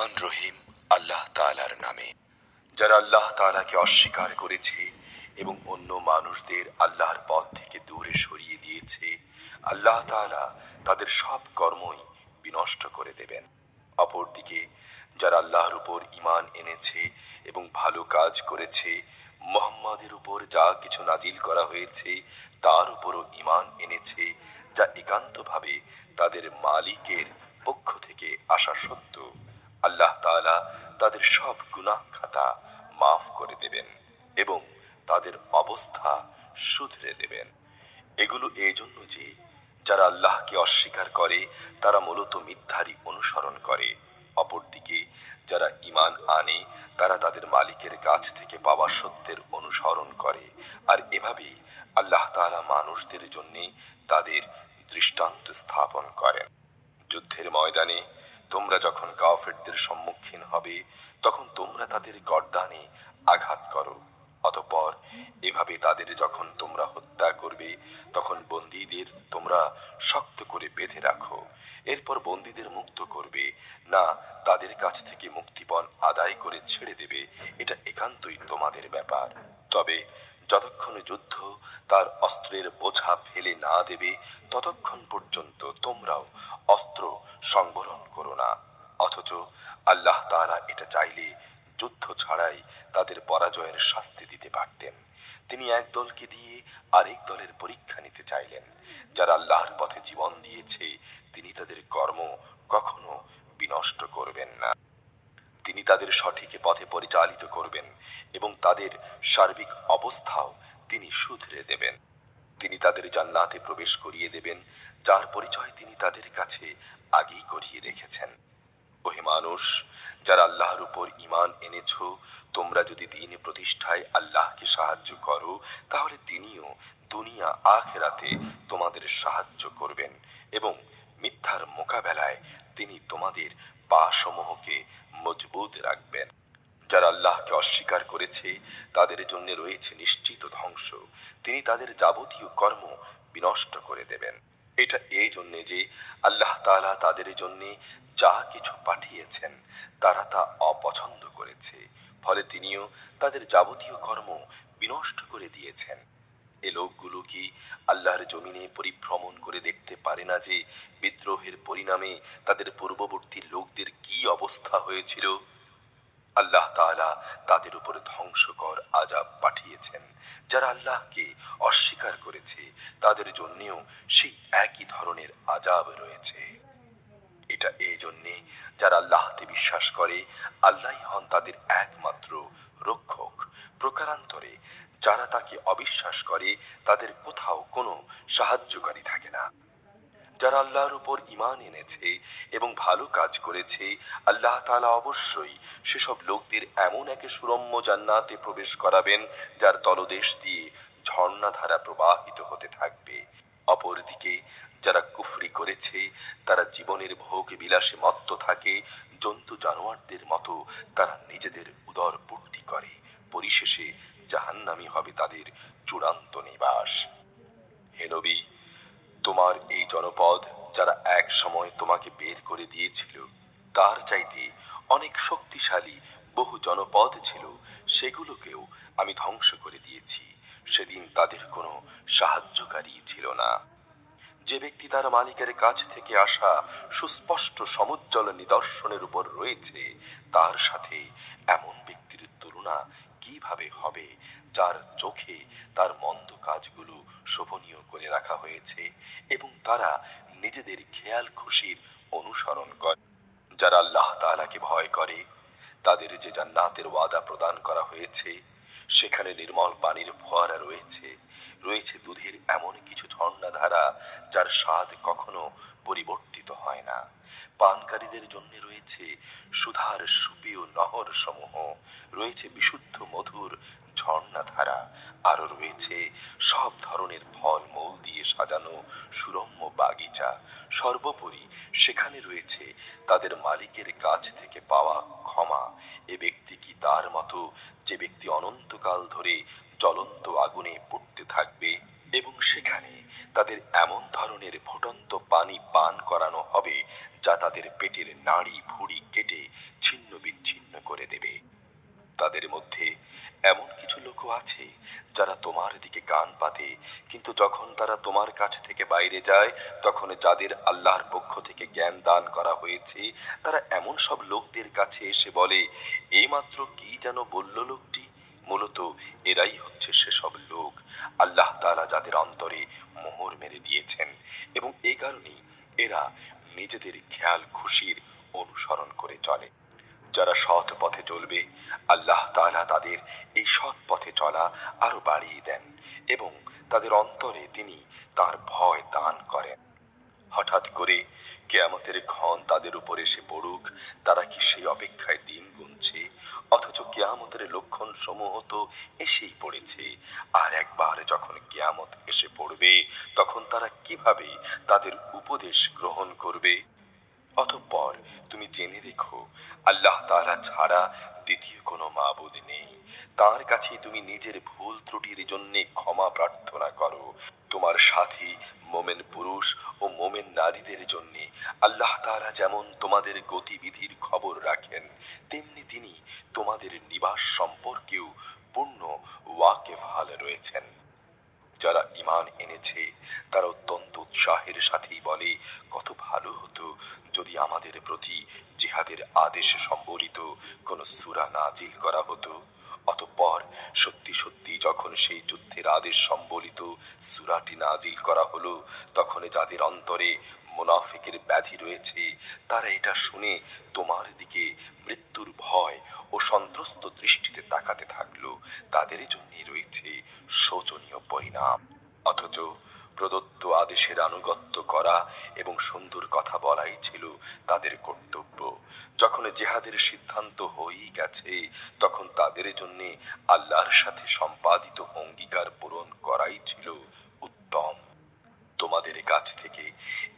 রহমান রহিম আল্লাহ তাআলার নামে। যারা আল্লাহ তাআলাকে অস্বীকার করেছে এবং অন্য মানুষদের আল্লাহর পথ থেকে দূরে সরিয়ে দিয়েছে, আল্লাহ তাআলা তাদের সব কর্মই বিনষ্ট করে দেবেন। অপরদিকে, যারা আল্লাহর উপর ঈমান এনেছে এবং ভালো কাজ করেছে, মোহাম্মদের উপর যা কিছু নাজিল করা হয়েছে, তার উপরও ঈমান এনেছে, যা একান্তভাবে তাদের মালিকের পক্ষ থেকে আসা সত্য। আল্লাহ তাআলা তাদের সব গুনাহ খাতা মাফ করে দেবেন এবং তাদের অবস্থা শুধরে দেবেন। এগুলো এই জন্য যে যারা আল্লাহকে অস্বীকার করে, তারা মূলত মিথ্যারই অনুসরণ করে। অপরদিকে যারা ঈমান আনে, তারা তাদের মালিকের কাছ থেকে পাওয়া সত্যের অনুসরণ করে। আর এভাবেই আল্লাহ তাআলা মানুষদের জন্যে তাদের দৃষ্টান্ত স্থাপন করেন। যুদ্ধের ময়দানে তোমরা যখন কাফেরদের সম্মুখীন হবে, তখন তোমরা তাদের গর্দানে আঘাত করো। অতঃপর এভাবে তাদের যখন তোমরা হত্যা করবে, তখন বন্দীদের তোমরা শক্ত করে বেঁধে রাখো। এরপর বন্দীদের মুক্ত করবে। না, তাদের কাছ থেকে মুক্তিপণ আদায় করে ছেড়ে দেবে। এটা একান্তই তোমাদের ব্যাপার। তবে যতক্ষণ যুদ্ধ তার অস্ত্রের বোঝা ফেলে না দেবে, ততক্ষণ পর্যন্ত তোমরাও অস্ত্র সংবরণ করো না। অথচ আল্লাহ তাআলা এটা চাইলে যুদ্ধ ছাড়াই তাদের পরাজয়ের শাস্তি দিতে পারতেন। তিনি এক দলকে দিয়ে আরেক দলের পরীক্ষা নিতে চাইলেন। যারা আল্লাহর পথে জীবন দিয়েছে, তিনি তাদের কর্ম কখনো বিনষ্ট করবেন না। তিনি তাদের সঠিক পথে পরিচালিত করবেন এবং তাদের সার্বিক অবস্থাও তিনি শুধরে দেবেন। তিনি তাদের জান্নাতে প্রবেশ করিয়ে দেবেন, যার পরিচয় তিনি তাদের কাছে আগেই করিয়ে রেখেছেন। ওহে মানুষ, যারা আল্লাহর উপর ঈমান এনেছ, তোমরা যদি দিন প্রতিষ্ঠায় আল্লাহকে সাহায্য করো, তাহলে তিনিও দুনিয়া আখেরাতে তোমাদের সাহায্য করবেন এবং মিথ্যার মোকাবেলায় তিনি তোমাদের পা সমূহকে মজবুত রাখবেন। যারা আল্লাহকে অস্বীকার করেছে, তাদের জন্য রয়েছে নিশ্চিত ধ্বংস। তিনি তাদের যাবতীয় কর্ম বিনষ্ট করে দেবেন। এটা এই জন্যে যে আল্লাহ তাআলা তাদের জন্য যা কিছু পাঠিয়েছেন, তারা তা অপছন্দ করেছে। ফলে তিনিও তাদের যাবতীয় কর্ম বিনষ্ট করে দিয়েছেন। এ লোকগুলো কি আল্লাহর জমিনে পরিভ্রমণ করে দেখতে পারে না যে বিদ্রোহের পরিণামে তাদের পূর্ববর্তী লোকদের কি অবস্থা হয়েছিল? আল্লাহ তাআলা তাদের উপর ধ্বংসকর আজাব পাঠিয়েছেন। যারা আল্লাহকে অস্বীকার করেছে, তাদের জন্যেও সেই একই ধরনের আজাব রয়েছে। এটা এই জন্যে যারা আল্লাহতে বিশ্বাস করে আল্লাহ হন তাদের একমাত্র রক্ষক। প্রকারান্তরে যারা তাকে অবিশ্বাস করে, তাদের কোথাও কোনো সাহায্যকারী থাকে না। যারা আল্লাহর উপর ঈমান এনেছে এবং ভালো কাজ করেছে, আল্লাহ তালা অবশ্যই সেসব লোকদের এমন একে সুরম্য জান্নাতে প্রবেশ করাবেন, যার তলদেশ দিয়ে ঝর্ণাধারা প্রবাহিত হতে থাকবে। অপরদিকে, যারা কুফরি করেছে, তারা জীবনের ভোগ বিলাসে মত্ত থাকে, জন্তু জানোয়ারদের মতো তারা নিজেদের উদর পূর্তি করে। পরিশেষে জাহান্নামি হবে তাদের চূড়ান্ত নিবাস। হে নবী, তোমার এই জনপদ যারা এক সময় তোমাকে বের করে দিয়েছিল, তার চাইতে অনেক শক্তিশালী বহু জনপদ ছিল, সেগুলোকেও আমি ধ্বংস করে দিয়েছি। সেদিন তাদের কোনো সাহায্যকারী ছিল না। যে ব্যক্তি তার মালিকের কাছ থেকে আসা সুস্পষ্ট সমুজ্জ্বল নিদর্শনের উপর রয়েছে, তার সাথে এমন ব্যক্তির তুলনা কীভাবে হবে? যার চোখে তার মন্দ কাজগুলো শোভনীয় করে রাখা হয়েছে এবং তারা নিজেদের খেয়াল খুশির অনুসরণ করে। যারা আল্লাহ তালাকে ভয় করে, তাদের যে জান্নাতের ওয়াদা প্রদান করা হয়েছে সেখানে নির্মল পানির ফোয়ারা রয়েছে। রয়েছে দুধের এমন কিছু ঝর্ণা ধারা যার স্বাদ কখনো পরিবর্তিত হয় না। পানকারীদের জন্য রয়েছে সুধার সুপীয় নহর সমূহ রয়েছে বিশুদ্ধ মধুর ঝর্ণাধারা আরও রয়েছে। সব ধরনের ফল, মূল দিয়ে সাজানো সুরম্য বাগিচা সর্বোপরি সেখানে রয়েছে। তাদের মালিকের কাছ থেকে পাওয়া ক্ষমা। এ ব্যক্তি কি তার মতো যে ব্যক্তি অনন্তকাল ধরে জ্বলন্ত আগুনে পড়তে থাকবে? এবং সেখানে তাদের এমন ধরনের ফুটন্ত পানি পান করানো হবে যা তাদের পেটের নাড়ি ভুড়ি কেটে ছিন্ন এমন কিছু লোকও আছে যারা তোমার দিকে কান পাতে, কিন্তু যখন তারা তোমার কাছ থেকে বাইরে যায়, তখন যাদের আল্লাহর পক্ষ থেকে জ্ঞান দান করা হয়েছে, তারা এমন সব লোকদের কাছে এসে বলে, এইমাত্র কি যেন বলল লোকটি? মূলত এরাই হচ্ছে সেসব লোক, আল্লাহ তাআলা যাদের অন্তরে মোহর মেরে দিয়েছেন। এবং এ কারণেই এরা নিজেদের খেয়াল খুশির অনুসরণ করে চলে। যারা সৎ পথে চলবে, আল্লাহ তাআলা তাদের এই সৎ পথে চলা আরও বাড়িয়ে দেন এবং তাদের অন্তরে তিনি তার ভয় দান করেন। হঠাৎ করে কেয়ামতের ক্ষণ তাদের উপর এসে পড়ুক, তারা কি সেই অপেক্ষায় দিন গুনছে? অথচ কেয়ামতের লক্ষণ সমূহ তো এসেই পড়েছে। আর একবার যখন কেয়ামত এসে পড়বে, তখন তারা কীভাবে তাদের উপদেশ গ্রহণ করবে? অতঃপর তুমি জেনে রেখো, আল্লাহ তাআলা ছাড়া দ্বিতীয় কোনো মাবুদ নেই। তার কাছে তুমি নিজের ভুল ত্রুটির জন্য ক্ষমা প্রার্থনা করো। তোমার সাথী মোমেন পুরুষ ও মোমেন নারীদের জন্য আল্লাহ তাআলা যেমন তোমাদের গতিবিধির খবর রাখেন, তেমনি তিনি তোমাদের নিবাস সম্পর্কেও পূর্ণ ওয়াকেফ হালে রয়েছেন। যারা ইমান এনেছে, তারা অত্যন্ত উৎসাহের সাথেই বলে, কত ভালো হতো যদি আমাদের প্রতি জিহাদের আদেশ সম্বলিত কোনো সুরা নাজিল করা হতো। অতঃপর সত্যি সত্যি যখন সেই যুদ্ধের আদেশ সম্বলিত সুরাটি নাজিল করা হলো তখন যাদের অন্তরে মুনাফিকের ব্যাধি রয়েছে, তারা এটা শুনে তোমার দিকে মৃত্যুর ভয় ও সন্ত্রস্ত দৃষ্টিতে তাকাতে থাকল। তাদের জন্যই রয়েছে শোচনীয় পরিণাম। অথচ প্রদত্ত আদেশের আনুগত্য করা এবং সুন্দর কথা বলাই ছিল তাদের কর্তব্য। যখন জেহাদের সিদ্ধান্ত হয়েই গেছে, তখন তাদের জন্য আল্লাহর সাথে সম্পাদিত অঙ্গীকার পূরণ করাই ছিল তোমাদের কাছ থেকে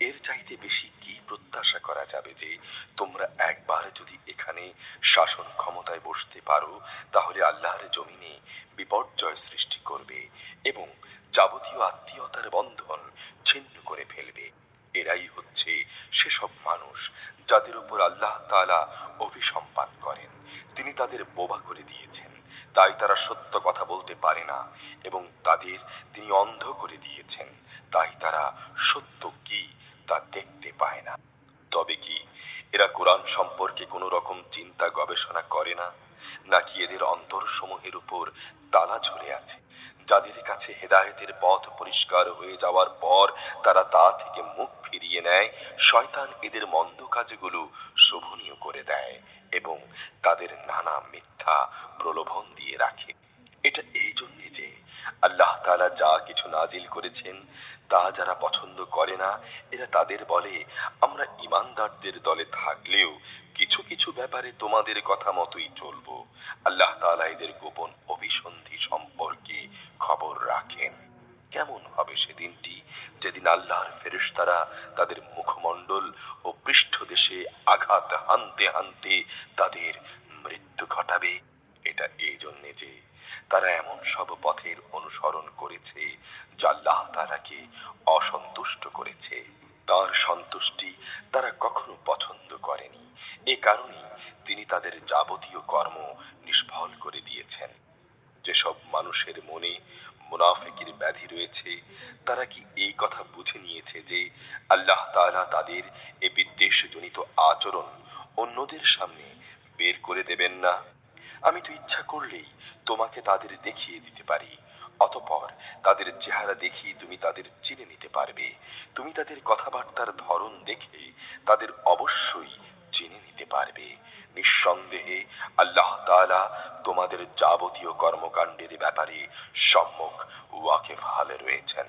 এর চাইতে বেশি কি প্রত্যাশা করা যাবে যে তোমরা একবার যদি এখানে শাসন ক্ষমতায় বসতে পারো, তাহলে আল্লাহর জমিনে বিপর্যয় সৃষ্টি করবে এবং যাবতীয় আত্মীয়তার বন্ধন ছিন্ন করে ফেলবে। এরাই হচ্ছে সেসব মানুষ যাদের উপর আল্লাহ তাআলা অভিসম্পাত করেন। তিনি তাদের বোবা করে দিয়েছেন। তাই তারা সত্য কথা বলতে পারে না, এবং তাদের তিনি অন্ধ করে দিয়েছেন। তাই তারা সত্য কি তা দেখতে পায় না। তবে কি এরা কোরআন সম্পর্কে কোনো রকম চিন্তা গবেষণা করে না? নাকি এদের অন্তরসমূহের উপর তালা ঝরে আছে। যাদের কাছে হেদায়েতের পথ পরিষ্কার হয়ে যাওয়ার পর তারা তা থেকে মুখ ফিরিয়ে নেয়, শয়তান এদের মন্দ কাজগুলো শোভনীয় করে দেয় এবং তাদের নানা মিথ্যা প্রলোভন দিয়ে রাখে। এটা এই জন্যে যে আল্লাহ তাআলা যা কিছু নাজিল করেছেন, তা যারা পছন্দ করে না, এরা তাদের বলে, আমরা ইমানদারদের দলে থাকলেও কিছু কিছু ব্যাপারে তোমাদের কথা মতোই চলব। আল্লাহ তাআলা এদের গোপন অভিসন্ধি সম্পর্কে খবর রাখেন। কেমন হবে সেদিনটি? যেদিন আল্লাহর ফেরেশতারা তাদের মুখমণ্ডল ও পৃষ্ঠদেশে আঘাত হানতে হানতে তাদের মৃত্যু ঘটাবে। এটা এই জন্যে যে তারা এমন সব পথের অনুসরণ করেছে, যা আল্লাহ তারাকে অসন্তুষ্ট করেছে। তার সন্তুষ্টি তারা কখনো পছন্দ করেনি। এ কারণেই তিনি তাদের যাবতীয় কর্ম নিষ্ফল করে দিয়েছেন। যেসব মানুষের মনে মুনাফিকের ব্যাধি রয়েছে, তারা কি এই কথা বুঝে নিয়েছে যে আল্লাহ তাআলা তাদের এ বিদ্বেষজনিত আচরণ অন্যদের সামনে বের করে দেবেন না? আমি তো ইচ্ছা করলেই তোমাকে তাদের দেখিয়ে দিতে পারি। অতপর তাদের চেহারা দেখি তুমি তাদের চিনে নিতে পারবে। তুমি তাদের কথাবার্তার ধরন দেখে তাদের অবশ্যই চিনে নিতে পারবে। নিঃসন্দেহে আল্লাহ তাআলা তোমাদের যাবতীয় কর্মকাণ্ডের ব্যাপারে সম্মুখ ওয়াকেফ হালে রয়েছেন।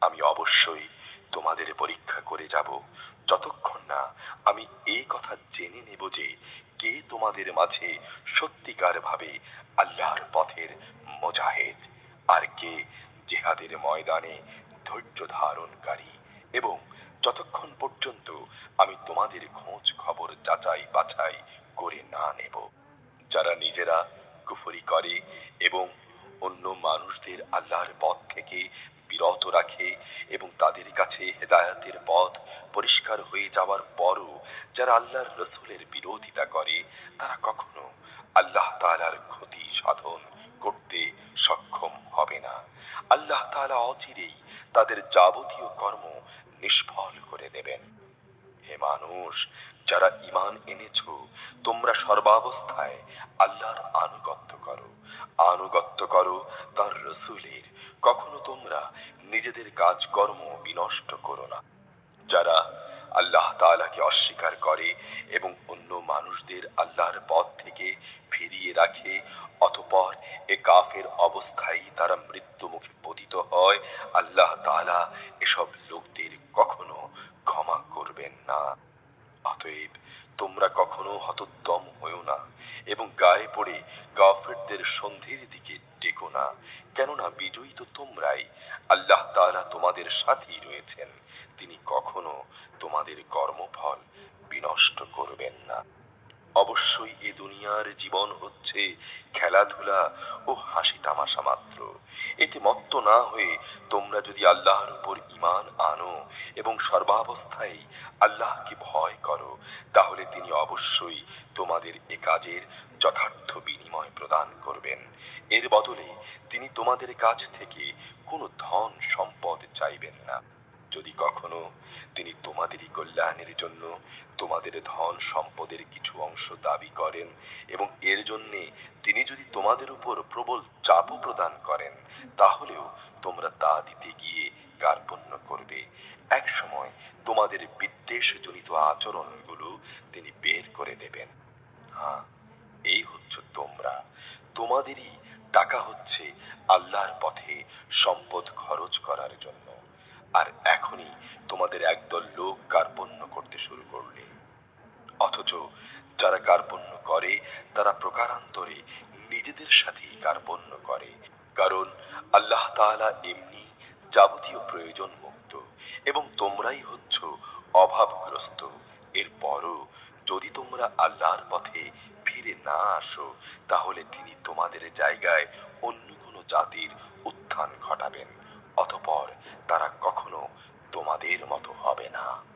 আমি অবশ্যই তোমাদের পরীক্ষা করে যাব। যতক্ষণ না আমি এই কথা জেনে নেব যে কে তোমাদের মাঝে সত্যিকার ভাবে আল্লাহর পথের মোজাহেদ? আর কে জেহাদের ময়দানে ধৈর্য ধারণকারী? এবং যতক্ষণ পর্যন্ত আমি তোমাদের খোঁজ খবর যাচাই বাছাই করে না নেব, যারা নিজেরা কুফরি করে এবং অন্য মানুষদের আল্লাহর পথ থেকে বিরত রাখে এবং তাদের কাছে হেদায়তের পথ পরিষ্কার হয়ে যাওয়ার পরও যারা আল্লাহর রসুলের বিরোধিতা করে, তারা কখনো আল্লাহ তালার ক্ষতি সাধন করতে সক্ষম হবে না। আল্লাহ তালা অচিরেই তাদের যাবতীয় কর্ম নিষ্ফল করে দেবেন। হে মানুষ, যারা ইমান এনেছ, তোমরা সর্বাবস্থায় আল্লাহর আনুগত্য করো। আনুগত্য করো তার রসুলের। কখনো তোমরা নিজেদের কাজকর্ম বিনষ্ট করো না। যারা আল্লাহ তাআলাকে অস্বীকার করে এবং অন্য মানুষদের আল্লাহর পথ থেকে ফিরিয়ে রাখে, অতপর এ কাফের অবস্থায় তারা মৃত্যু মুখে পতিত হয়, আল্লাহ তাআলা এসব লোকদের কখনো ক্ষমা করবেন না। অতএব তোমরা কখনো হতোদ্যম হও না এবং গায়ে পড়ে কাফেরদের সন্ধির দিকে টেকো না। কেননা বিজয়ী তো তোমরাই। আল্লাহ তাআলা তোমাদের সাথেই রয়েছেন। তিনি কখনো তোমাদের কর্মফল অবশ্যই এ দুনিয়ার জীবন হচ্ছে খেলাধুলা ও হাসি তামাশা মাত্র। এতে মত্ত না হয়ে তোমরা যদি আল্লাহর উপর ইমান আনো এবং সর্বাবস্থায় আল্লাহকে ভয় করো, তাহলে তিনি অবশ্যই তোমাদের এ কাজের যথার্থ বিনিময় প্রদান করবেন। এর বদলে তিনি তোমাদের কাছ থেকে কোনো ধন সম্পদ চাইবেন না। যদি কখনো তিনি তোমাদেরই কল্যাণের জন্য তোমাদের ধন সম্পদের কিছু অংশ দাবি করেন এবং এর জন্যে তিনি যদি তোমাদের উপর প্রবল চাপও প্রদান করেন, তাহলেও তোমরা তা দিতে গিয়ে কার্পণ্য করবে। এক সময় তোমাদের বিদ্বেষজনিত আচরণগুলো তিনি বের করে দেবেন। হ্যাঁ এই হচ্ছে তোমরা। তোমাদেরই টাকা হচ্ছে আল্লাহর পথে সম্পদ খরচ করার জন্য। আর এখনই তোমাদের একদল লোক কার্পণ্য করতে শুরু করলে। অথচ যারা কার্পণ্য করে, তারা প্রকারান্তরে নিজেদের সাথেই কার্পণ্য করে। কারণ আল্লাহ তাআলা এমনি যাবতীয় প্রয়োজন মুক্ত এবং তোমরাই হচ্ছ অভাবগ্রস্ত। এরপরও যদি তোমরা আল্লাহর পথে ফিরে না আসো, তাহলে তিনি তোমাদের জায়গায় অন্য কোনো জাতির উত্থান ঘটাবেন। অতপর তারা কখনো তোমাদের মতো হবে না।